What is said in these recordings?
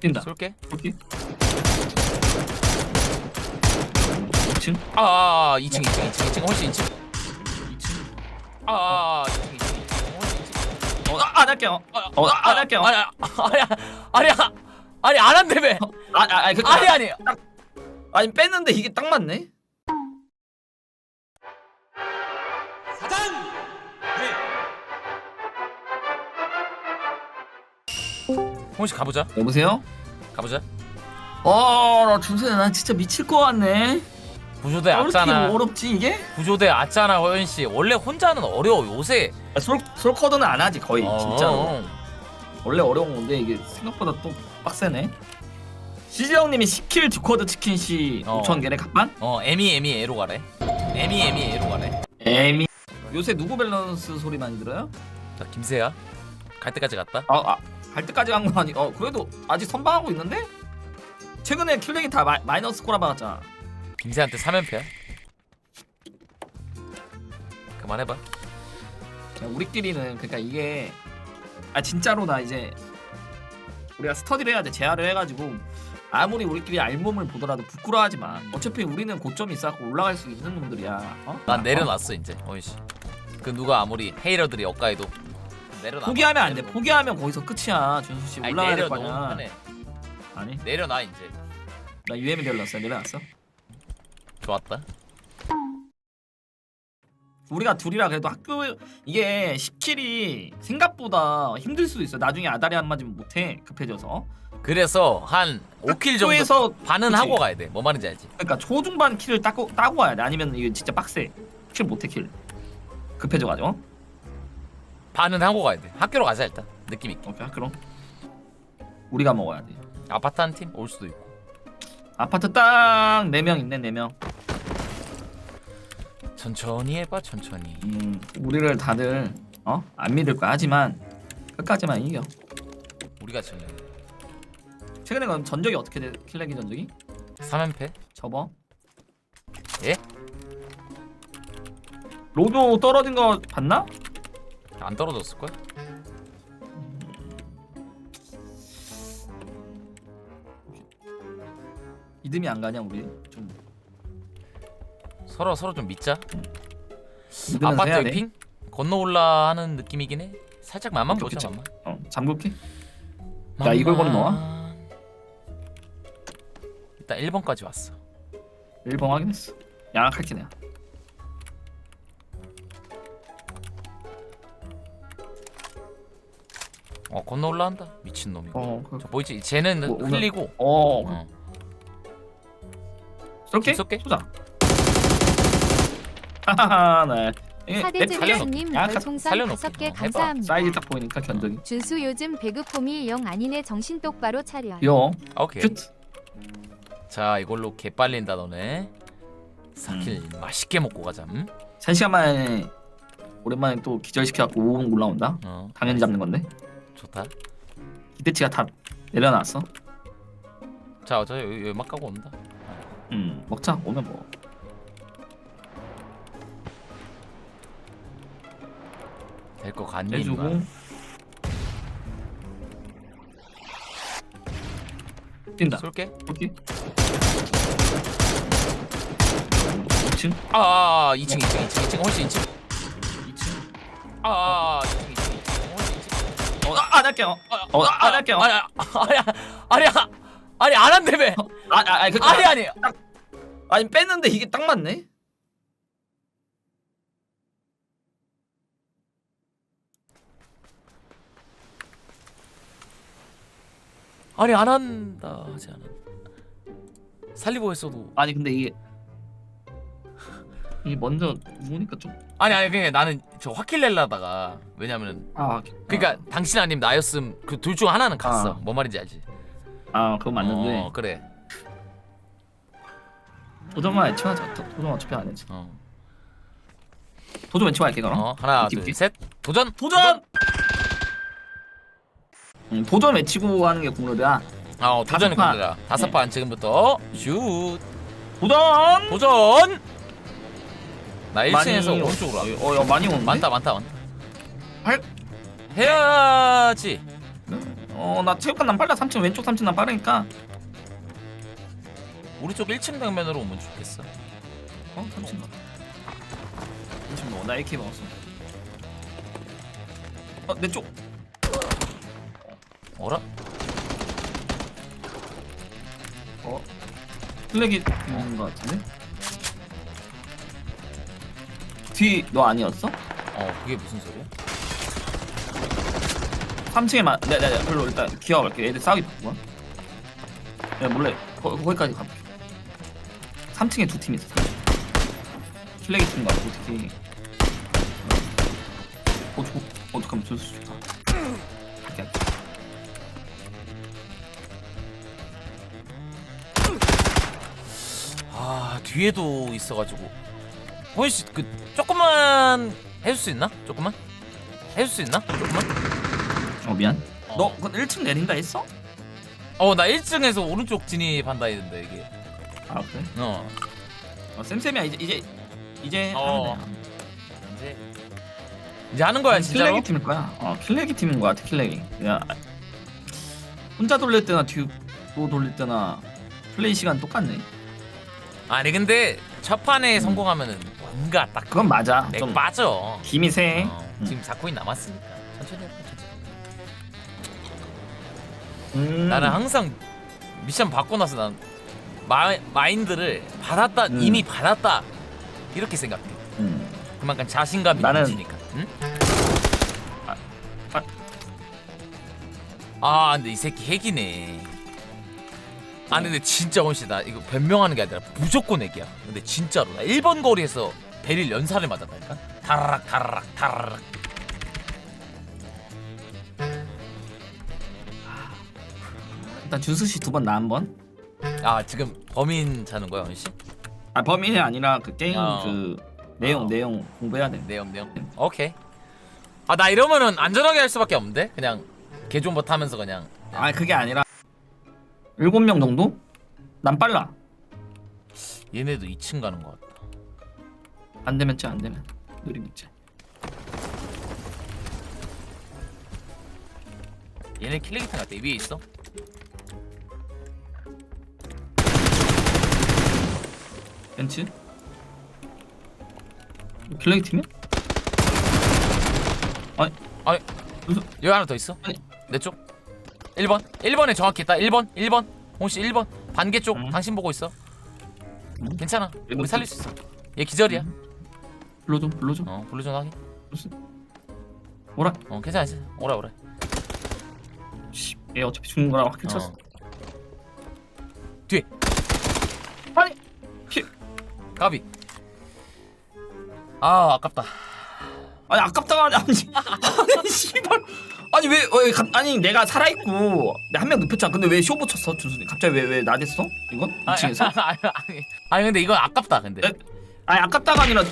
뛴다. 쏠게. 오케이. 2층? 아, 아, 아 2층, 2층, 2층, 2층, 훨씬 2층. 2층? 아, 아, 2층, 2층, 2층, 훨씬 2층. 어, 아, 안 할게요. 어, 안 할게요. 아니, 아니, 아니, 아니, 아니, 안 한다며. 아, 아, 아니, 그, 아니, 아니. 아니 뺐는데 이게 딱 맞네. 홍씨 가보자. 여보세요? 가보자. 어, 나 준수야, 난 진짜 미칠 것 같네. 구조대 왜 이렇게 왔잖아. 어렵지 이게? 구조대 왔잖아, 허연 씨. 원래 혼자는 어려워 요새. 아, 솔 솔커드는 안 하지 거의 어, 진짜로. 어. 원래 어려운 건데 이게 생각보다 또 빡세네. 시즈 형님이 10킬 2쿼드 치킨 씨 어. 5천 개네 갑반? 어, 에미 에미 에로 가래. 에미 에미 에로 가래. 에미. 요새 누구 밸런스 소리 많이 들어요? 자, 김세야. 갈 때까지 갔다. 아, 아, 갈 때까지 간 건 아니. 어, 그래도 아직 선방하고 있는데? 최근에 킬렉이 다 마, 마이너스 코라 받았잖아. 김세한테 3연패야. 그만해봐. 그냥 우리끼리는 그러니까 이게 아 진짜로 나 이제 우리가 스터디를 해야 돼 재활을 해가지고 아무리 우리끼리 알몸을 보더라도 부끄러워하지 마 어차피 우리는 고점이 있어갖고 올라갈 수 있는 놈들이야 어? 난 어? 내려놨어 이제 허연 씨. 그 누가 아무리 헤이러들이 엇가해도 내려놔. 포기하면 안 돼 포기하면 거기서 끝이야 준수 씨 아니 올라가야 내려 될 너무 거냐 편해. 아니 내려놔 이제. 나 UM이 내려놨어 내려놨어 좋았다. 우리가 둘이라 그래도 학교 이게 10킬이 생각보다 힘들 수도 있어 나중에 아다리 안 맞으면 못해 급해져서 그래서 한 5킬 정도 학교에서 반은 그치. 하고 가야 돼. 뭐 말인지 알지? 그러니까 초중반 킬을 따고 따고 와야 돼. 아니면 이게 진짜 빡세. 킬 못해 킬. 급해져가지고. 반은 하고 가야 돼. 학교로 가자 일단. 느낌 있게. 오케이 그럼 우리가 먹어야 돼. 아파트 한 팀 올 수도 있고. 아파트 딱네명 있네 네 명. 천천히 해봐 천천히. 음 우리를 다들 어 안 믿을 거야. 하지만 끝까지만 이겨. 우리가 지금 최근에 그럼 전적이 어떻게 돼? 킬렉이 전적이? 3연패? 접어. 예? 로도 떨어진 거 봤나? 안 떨어졌을 거야? 믿음이 안 가냐 우리? 좀 서로 서로 좀 믿자. 아파트 해야 여기 돼. 핑 건너 올라 하는 느낌이긴 해. 살짝 맛만 보자 오케이. 맛만. 어 잠글게. 야, 이걸 걸어 넣어? 일단 1번까지 왔어. 1번 확인했어. 양악할게 내가. 건너 올라간다. 미친 놈이. 어 그. 저 보이지? 쟤는 뭐, 오늘- 흘리고. 어. 어. 쏠게? 쏠게? 쏘자. 하하하, 네. 이게 야, 별풍선 살려놓게. 다섯 개 어, 해봐. 감사합니다. 사이즈 딱 보이니까 견적이. 준수 요즘 배급폼이 영 아니네 정신 똑바로 차려. 요. 아, 오케이. 큐. 자 이걸로 개 빨린다 너네. 음. 4킬 맛있게 먹고 가자. 음? 3시간 만에 오랜만에 또 기절시켜갖고 5분 올라온다. 어 당연히 잡는 건데. 좋다. 기대치가 다 내려놨어. 자 어차피 여기, 여기 막 가고 온다. 음, 먹자. 오면 뭐. 될 거 같니? 해주고. 뛴다. 쏠게. 오케이. 2층? 아, 아, 아 2층 2층 2층 2층 훨씬 2층. 2층? 아, 아, 아 2층 2층 2층 훨씬 2층. 어, 아, 안 할게요. 어, 아, 안 할게요. 아니 아니 아니 아니 아니 안 한다며. 아, 아, 아니, 그, 아니 아니. 아니 뺐는데 이게 딱 맞네. 아니 안 한다 하지 않아. 살리고 했어도 아니 근데 이게 이게 먼저 누우니까 좀. 아니 아니 그냥 나는 저 확킬 낼라다가 왜냐면은 아, 그러니까 당신 아니면 나였음 그 둘 중 하나는 갔어. 아. 뭔 말인지 알지? 아, 그거 맞는데. 어, 그래. 도전만 애초에 하자. 도- 도전 어차피 안 했지. 어. 도전 애초에 할게 그럼. 어 하나 이렇게, 둘셋 도전 도전! 음, 도전 외치고 하는 게 공룰이야. 아 어, 도전이 다섯 판. 끝이다. 다섯 네. 판 지금부터 슛 도전! 도전. 나 1층에서 많이 오른쪽으로 와. 어, 야, 많이 오는데? 많다 많다 많다. 할? 해야지. 어, 어나 체육관 난 빨라 3층 왼쪽 3층 난 빠르니까 우리 쪽 1층 당면으로 오면 좋겠어 어 3층 가 3층 뭐 나 AK 먹었어 어 내 쪽 어라? 어 플래기 있는 거 같은데 뒤 너 아니었어? 어 그게 무슨 소리야? 3층에 만 내가 내가 별로 일단 기어갈게. 애들 싸우기 바꾸고 내가 몰래 거, 거기까지 가볼게. 3층에 두 팀 있어. 플래기 팀과 어떻게 어 저, 어떡하면 저수 좋다. 할게 할게 아 뒤에도 있어가지고 호연 씨그 조금만 해줄 수 있나? 조금만 해줄 수 있나? 조금만? 어 미안 어. 너 그건 1층 내린다 했어? 어 나 1층에서 오른쪽 진입한다 했는데 이게 아 그래? 어 어, 쌤쌤이야 이제 이제 이제 어. 하면 돼 이제 이제 하는 거야 진짜로? 킬레기 팀일 거야. 어, 킬레기 팀인 거 같아. 킬레기. 야, 혼자 돌릴 때나 뒤로 돌릴 때나 플레이 시간 똑같네. 아니 근데 첫 판에 성공하면은 뭔가 딱 그건 맞아. 렉좀 빠져 김이 세. 어, 음. 지금 4코인 남았으니까 천천히 해봐 천천히 음. 나는 항상 미션 받고 나서 난 마, 마인드를 받았다 음. 이미 받았다 이렇게 생각해 음. 그만큼 자신감이 나는- 넘치니까 응? 아, 아. 아 근데 이 새끼 핵이네 아 근데 진짜 원씨 나 이거 변명하는 게 아니라 무조건 핵이야 근데 진짜로 나 1번 거리에서 베릴 연사를 맞았다니까 다라락 다라락 다라락 일단 준수 씨 두 번 나 한 번. 아 지금 범인 찾는 거야 원씨? 아 범인이 아니라 그 게임 어. 그 내용 어. 내용 공부해야 돼. 내용 내용 오케이 아 나 이러면은 안전하게 할 수밖에 없는데 그냥 개존버 타면서 그냥 아 그게 아니라 일곱 명 정도? 난 빨라. 얘네도 2층 가는 것 같다 안 되면 쟤안 되면 느림 있지. 얘네 킬레기탄 같아 위에 있어 벤츠. 킬레기 팀이야? 아니 아니 여기 하나 더 있어 아니. 내 쪽 1번 1번에 정확히 있다. 1번 1번. 홍씨 1번. 반개 쪽 음. 당신 보고 있어. 음. 괜찮아. 우리 살릴 수 있어. 얘 기절이야. 불러줘 불러줘. 어 블루존 확인. 오라. 어 괜찮아 괜찮아. 오라 오라. 씨, 얘 어차피 죽는 거라 확 쳤어. 어. 뒤에. 아니, 피, 까비. 아 아깝다. 아니 아깝다가 아니, 아니, 아니 씨발. 아니 왜, 왜 갑- 아니 내가 살아 있고 한 명 눕혔잖아. 근데 왜 쇼부 쳤어, 준수님? 갑자기 왜 왜 나댔어? 이건 아, 2층에서? 아니, 아니, 아니 근데 이건 아깝다 근데 에? 아니 아깝다가 아니라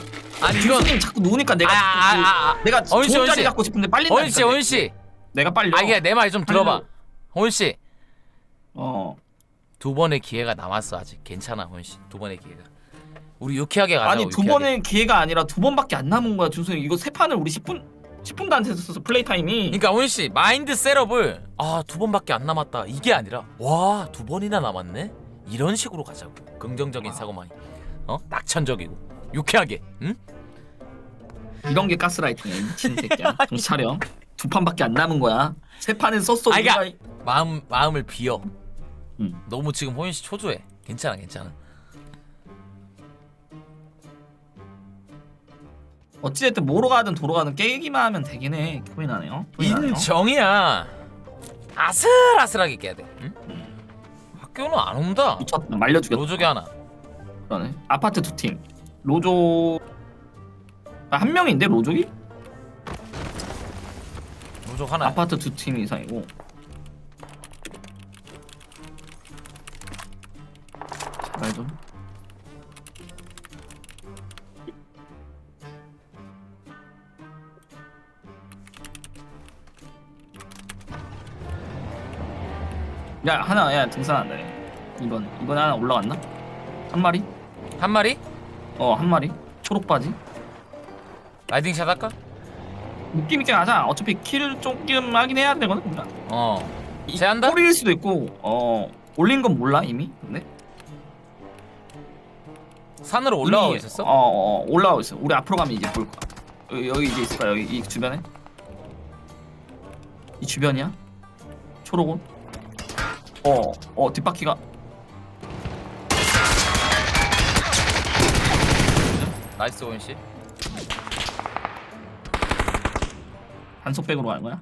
아니 이건 준수님 자꾸 누우니까 내가 자꾸 그- 아아아 내가 어윤 씨, 좋은 어윤 자리 씨. 갖고 싶은데 빨리 호윤 씨, 호윤 씨. 내가 빨리. 아 이게 내말 좀 들어봐. 아니요. 호윤 씨, 어. 두 번의 기회가 남았어 아직. 괜찮아, 호윤 씨. 두 번의 기회가. 우리 유쾌하게 가자. 아니 두 번의 기회가 아니라 두 번밖에 안 남은 거야, 준수님. 이거 세 판을 우리 10분 10분도 안 됐었어 플레이 타임이. 그러니까 호윤 씨 마인드 셋업을 아 두 번밖에 안 남았다 이게 아니라 와 두 번이나 남았네 이런 식으로 가자고. 긍정적인 사고만이. 어? 낙천적이고 유쾌하게. 응? 이런 게 가스라이팅이야, 이 미친 새끼야. 정신 차려. 두 판밖에 안 남은 거야. 세 판은 썼어. 아니, 우리가. 그러니까 마음 마음을 비워. 음. 너무 지금 호윤 씨 초조해. 괜찮아, 괜찮아. 어찌됐든 뭐로 가든 도로 가든 깨기만 하면 되긴 해. 나네요. 인정이야. 아슬아슬하게 깨야 돼. 응? 학교는 안 온다. 미쳤다. 말려주겠다. 로족이 하나. 그러네. 아파트 두 팀. 로조 아, 한 명인데 로족이? 로족 하나. 아파트 두 팀 이상이고. 야 하나 야 등산한다네. 이번 이번 하나 올라갔나? 한 마리? 한 마리? 어 한 마리. 초록 바지. 라이딩 샷 할까? 느낌 있게 가자. 어차피 킬 조금 하긴 해야 되거든. 우리가. 어. 이 제한다? 꼬리일 수도 있고 어 올린 건 몰라 이미 근데 산으로 올라가고 이미, 있었어? 어, 어 올라가고 있어 우리 앞으로 가면 이제 보일 거야 여기, 여기 이제 있을 거야 여기 이 주변에 이 주변이야 초록은 어 어 뒷바퀴가. 나이스 원씨. 단속백으로 가는 거야?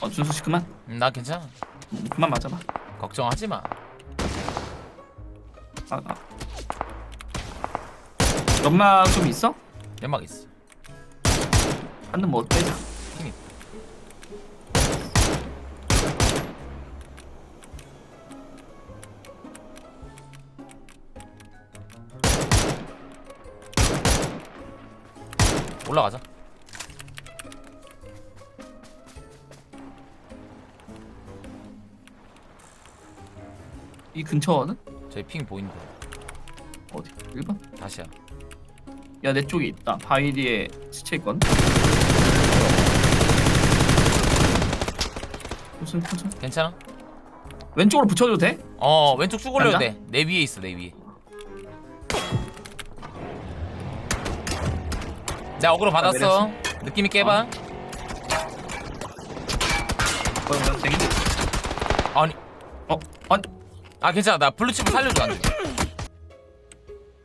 어 준수 씨 그만. 음, 나 괜찮아. 음, 그만 맞아봐. 걱정하지 마. 아, 아. 연막 좀 있어? 연막 있어. 한대 뭐 빼자 올라가자 이 근처거든? 저희 핑 보인다 어디? 1번? 다시야 야 내 쪽에 있다 바위 뒤에 시체 있거든? 무슨 무슨 괜찮아? 왼쪽으로 붙여도 돼? 어 왼쪽 쭉 올려도? 돼내 위에 있어 내 위에 자 어그로 받았어. 느낌 있게 해봐. 뭐야 뭐야 되게 아니 어? 아니. 아 괜찮아. 나 블루칩을 살려줘 안 돼.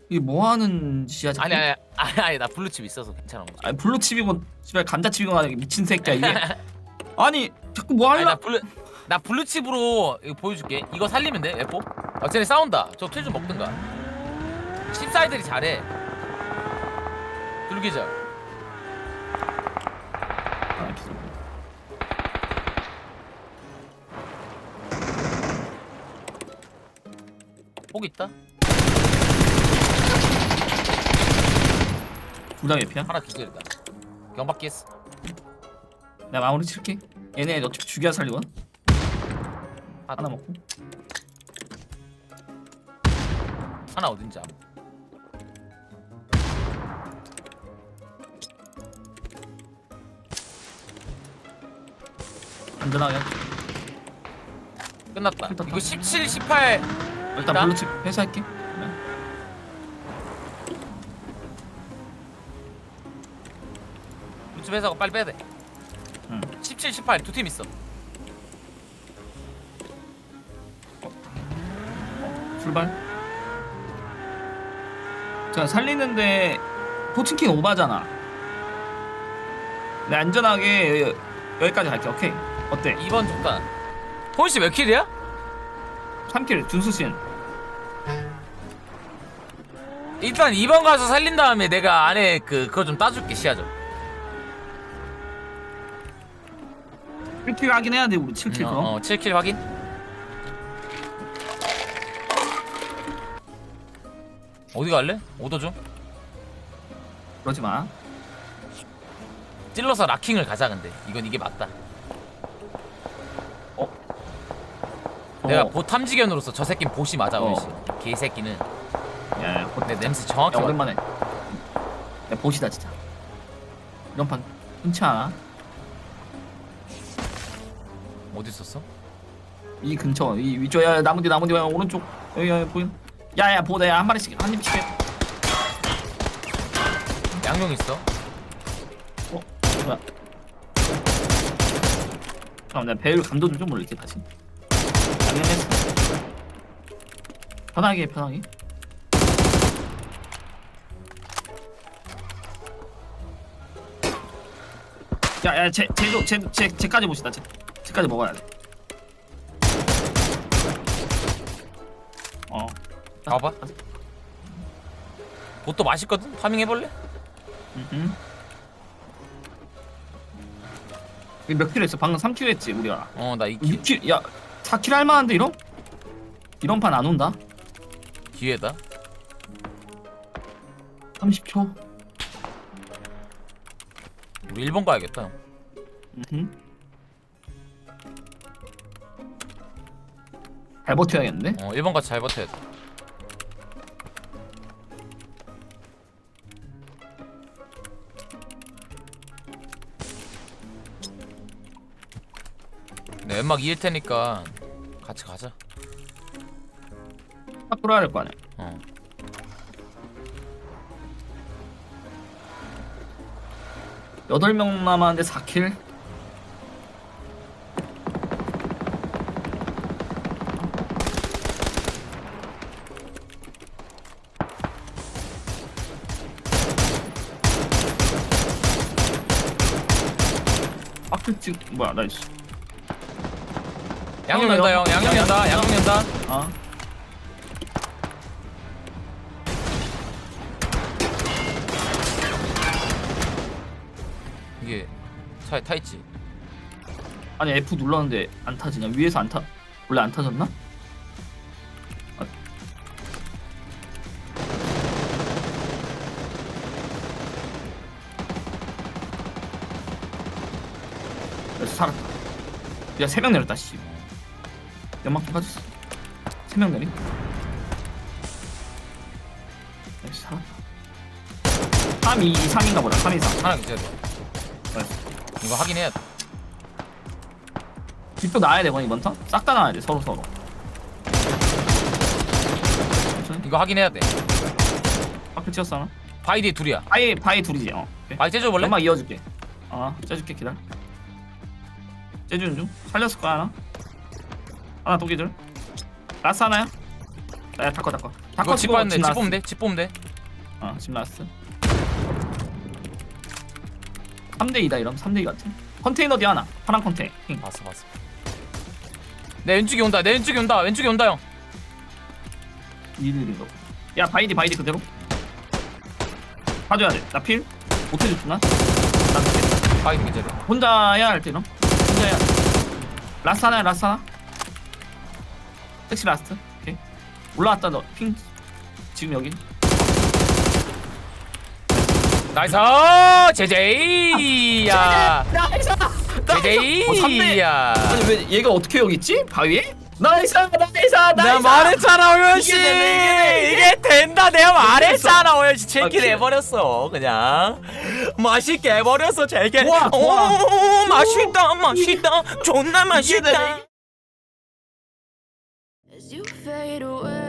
이게 뭐 하는 짓이야 자꾸? 아니 아니 아니 아니 나 블루칩 있어서 괜찮아. 아니 블루칩이고 씨발 감자칩이고 하는 미친 새끼야 이게. 아니 자꾸 뭐 아니 나 하려 블루 나 블루칩으로 이거 보여줄게. 이거 살리면 돼 F 아 쟤네 싸운다. 저 틀 좀 먹든가. 칩사이들이 잘해. 둘기절 폭 있다? 둘다 개피야? 하나 기절이다. 경박기 했어. 내가 마무리 칠게. 얘네 어차피 죽여야 살리거든? 하나, 하나 먹고. 하나 어딘지 알아 안전하게. 끝났다. 이거 17, 18 일단 있다? 블루칩 회수할게 그러면. 블루칩 회사가 빨리 빼야 돼 응. 17, 18 두 팀 있어 출발 자 살리는데 포칭킹 오바잖아 내 안전하게 여기, 여기까지 갈게 오케이 어때? 2번 좋다 호이씨 몇 킬이야? 3킬 준수신 일단 2번 가서 살린 다음에 내가 안에 그 그거 좀 따줄게 시야 좀. 1킬 하긴 해야 돼 우리 7킬 그럼 어, 어 7킬 확인. 어디 갈래? 오더 좀 그러지 마. 찔러서 락킹을 가자 근데. 이건 이게 맞다. 내가 어. 보 탐지견으로서 저 새끼는 보시 맞아 어. 호이씨 개새끼는 야, 야, 보- 내 냄새 정확히 야 맡- 오랜만에. 야 보시다 진짜. 이런 판 흔치 않아? 어디 있었어? 이 근처 이 위쪽 야 나무 뒤 나무 뒤 오른쪽. 여기 여기 보인 야 야 보다 야 한 마리씩 한 입씩 해. 양용 있어? 어? 뭐야? 잠깐만 내가 배율 감도 좀 올릴게 다시. 양념했어 편하게 해, 편하게 야야 쟤 쟤도 쟤쟤 쟤까지 보시다 쟤 쟤까지 먹어야 돼 어. 가봐 그것도 맛있거든? 파밍 해볼래? 음. 몇 킬로 했어? 방금 3킬로 했지 우리가 어나 2킬 6킬 야 4킬 할 만한데 이런? 이런 판 안 온다 기회다 30초 우리 1번 가야겠다 음흠. 잘 버텨야겠는데? 어 1번 같이 잘 버텨야 돼 네, 웬만 연막 이을 테니까 같이 가자. 딱 돌아야 될 거 아니야 어. 여덟 명 남았는데 4킬 아크 찍 뭐야 나이스 양념 연다 형. 양념 연다. 양념 연다. 아 이게 차에 타 있지. 아니 F 눌렀는데 안 타지냐 위에서 안 타 원래 안 타졌나? 아. 그래서 살았다 야 세 명 내렸다 씨 연막 좀 빠졌어 세 명 내리 나이스 살았다 3, 2, 3인가 보다 3, 2, 3 하나 기절. 이거 확인해야 돼. 뒷도 나야 되거든 이번 턴? 싹 다 나야 돼 서로 서로. 이거 확인해야 돼. 밖에 튀었어 하나? 바이디 둘이야. 바이 바이 둘이지 어 오케이. 바이 째줘 볼래? 연막 이어줄게 어 째줄게 기다려 째주는 중 살렸을 거야 하나 하나 또 기절 라스 하나야? 야 닦어 닦어 이거 집 봤는데 집 돼. 돼. 어집 라스 3대2다 이러면 3대2 같은 컨테이너 뒤 하나 파란 컨테이너 핑. 봤어 봤어. 내 왼쪽에 온다. 내 왼쪽에 온다. 왼쪽에 온다 형. 거. 야 바이디 바이디 그대로. 봐줘야 돼. 나 필. 못해줬구나. 나 필. 바이디 기절이야. 혼자야 할 때는. 혼자야. 라스 하나야 라스 하나. 섹시 라스트. 오케이. 올라왔다 너. 핑. 지금 여기. 나이스 제제이야. 나이스. 제제이야. 아니 왜 얘가 어떻게 여기 있지? 바위에? 나이스 나이스 나이스. 내가 말했잖아 오현 씨 이게 되네, 이게 이게 된다 내가 말했잖아 오현 씨 제킬 오케이. 해버렸어 그냥 맛있게 해버렸어. 오 맛있다 맛있다 존나 맛있다. As you fade away.